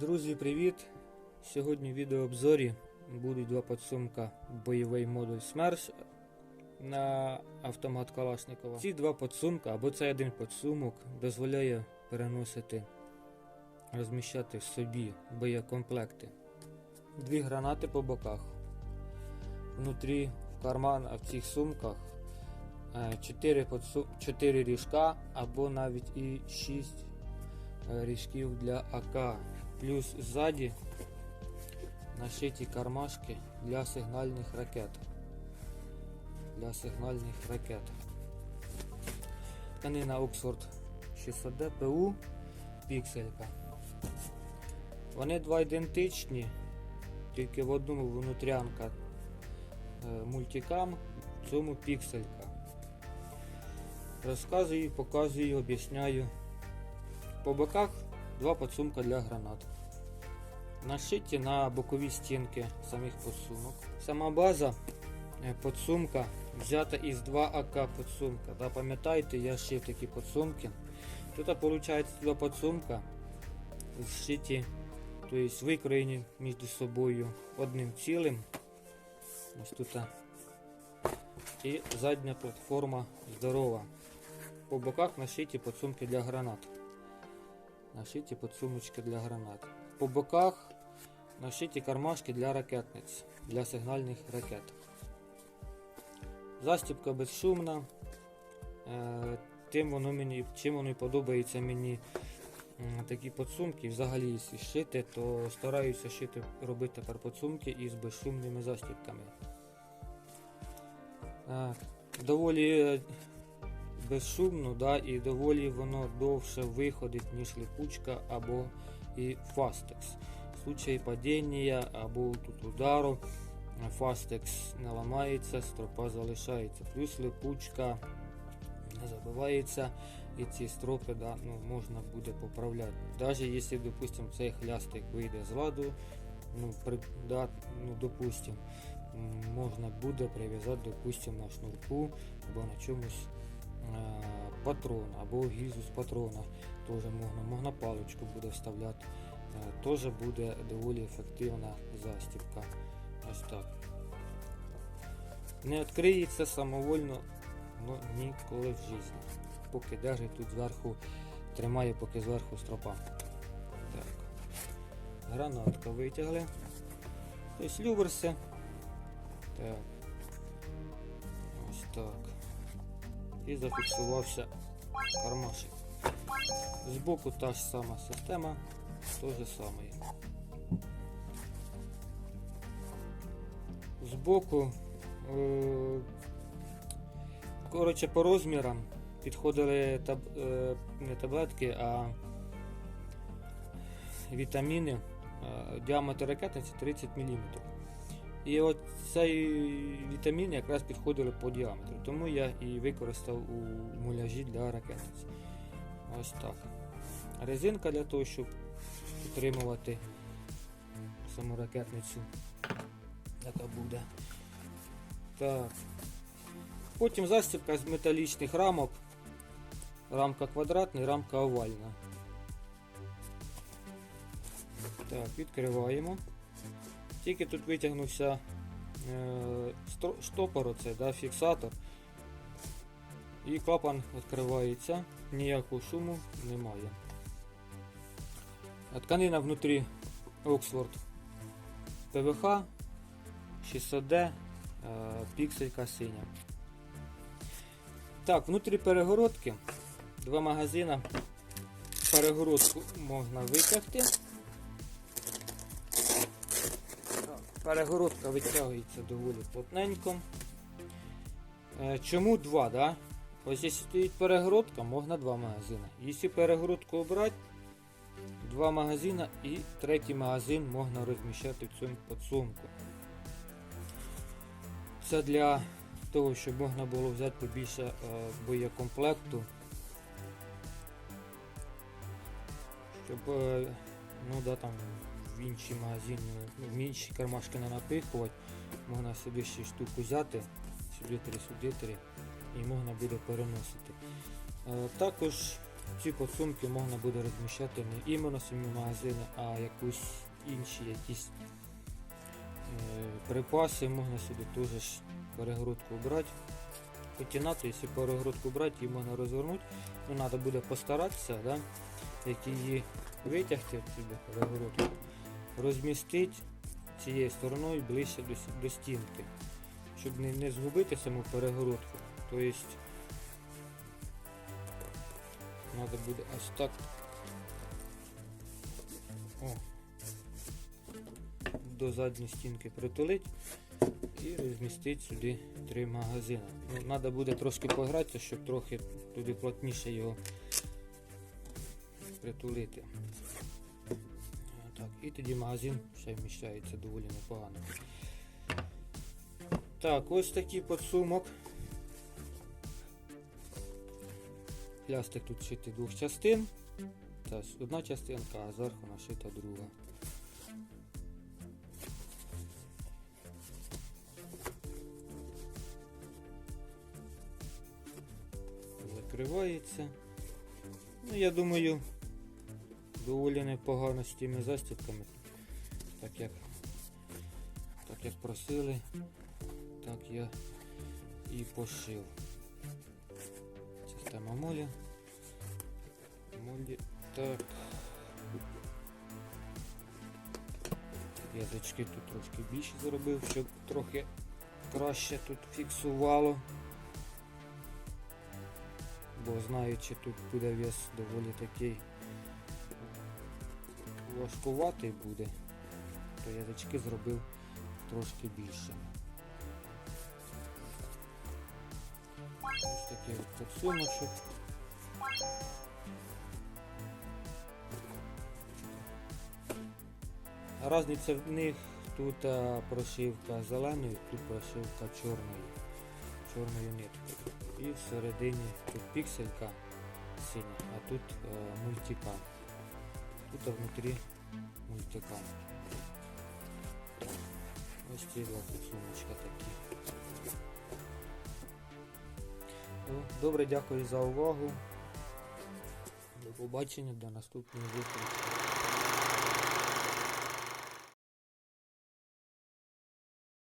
Друзі, привіт! Сьогодні в відеообзорі будуть два підсумка бойовий модуль СМЕРШ на автомат Калашникова. Ці два підсумка, або це один підсумок, дозволяє переносити, розміщати в собі боєкомплекти. Дві гранати по боках. Внутрі в карман, а в цих сумках 4, 4 ріжка або навіть і 6 ріжків для АК. Плюс ззаді нашиті кармашки для сигнальних ракет. Для сигнальних ракет. Тканина Oxford 600D PU пікселька. Вони два ідентичні, тільки в одному внутрянка е, мультикам, в цьому пікселька. Розказую, показую, об'ясняю. По боках два подсумка для гранат. Нашиті на бокові стінки самих подсумок. Сама база е, подсумка взята із 2 АК подсумка. Да, пам'ятаєте, я шив такі подсумки. Тут виходить два подсумка зшиті, тобто викроєні між собою одним цілим. Ось тут. І задня платформа здорова. По боках нашиті подсумки для гранат. Нашиті подсумочки для гранат. По боках нашиті кармашки для ракетниць, для сигнальних ракет. Застібка безшумна. Е, Тим воно мені, чим воно подобається мені такі подсумки. Взагалі, якщо шити, то стараюся шити, робити тепер подсумки із безшумними застібками. Доволі е, безшумно, да, і доволі воно довше виходить, ніж липучка або і фастекс. В случаї падіння або тут удару фастекс не ламається, стропа залишається. Плюс липучка не забивається і ці стропи да, ну, можна буде поправляти. Навіть якщо, допустим, цей хлястик вийде з ладу, ну, при, да, ну, допустим, можна буде прив'язати, допустим, на шнурку або на чомусь патрон або гільзу з патрона теж можна, можна паличку буде вставляти. Е, Теж буде доволі ефективна застібка. Ось так. Не відкриється самовольно ну, ніколи в житті. Поки держить тут зверху, тримає, поки зверху стропа. Так. Гранатка витягли. Тобто люверси. Так. Ось так. І зафіксувався кармашик. Збоку та ж сама система, то же саме. Збоку, е, коротше, по розмірам підходили таб, е, не таблетки, а вітаміни. Е, діаметр ракетниці 30 мм. І от цей вітамін якраз підходили по діаметру, тому я і використав у муляжі для ракетниці. Ось так. Резинка для того, щоб утримувати саму ракетницю, яка буде. Так. Потім застібка з металічних рамок. Рамка квадратна, і рамка овальна. Так, відкриваємо. Тільки тут витягнувся е, штопор, оце, да, фіксатор. І клапан відкривається, ніякого шуму немає. Тканина внутрі Oxford PVH 600D е, пікселька синя. Так, внутрі перегородки два магазина. Перегородку можна витягти. Перегородка витягується доволі плотненько. Е, Чому два, да? Ось якщо стоїть перегородка, можна два магазини. Якщо перегородку обрати, два магазини і третій магазин можна розміщати в цьому подсумку. Це для того, щоб можна було взяти побільше е, боєкомплекту. Щоб е, ну, да, там, в інші магазини, ну, в інші кармашки не напихувати, можна собі ще штуку взяти, сюди три, сюди три, і можна буде переносити. Е, Також ці подсумки можна буде розміщати не іменно самі магазини, а якусь інші якісь е, припаси можна сюди теж ж перегородку брати. Потягнати, якщо перегородку брати, її можна розвернути. Ну, треба буде постаратися, да? як її витягти сюди перегородку, розмістити цією стороною ближче до, до стінки, щоб не, не згубити саму перегородку. Тобто треба буде ось так. О, до задньої стінки притулити і розмістити сюди три магазини. Ну, треба буде трошки погратися, щоб трохи туди плотніше його притулити. Так, і тоді магазин ще вміщається доволі непогано. Так, ось такий подсумок. Плястик тут шитий двох частин. Це одна частинка, а зверху нашита друга. Закривається. Ну, я думаю, доволі непогано з тими застібками. Так як, так як просили, так я і пошив. Система молі. Молі. Так. Язички тут трошки більше зробив, щоб трохи краще тут фіксувало. Бо знаючи, тут буде вес доволі такий важкуватий буде, то язички зробив трошки більше. Ось такий подсумочок. Разниця в них тут прошивка зеленою, тут прошивка чорною, чорною ниткою. І всередині тут пікселька синя, а тут е, мультикам. Тут внутрі мультикам. Ось ці два підсумочка такі. Добре, дякую за увагу. До побачення, до наступної зустрічі.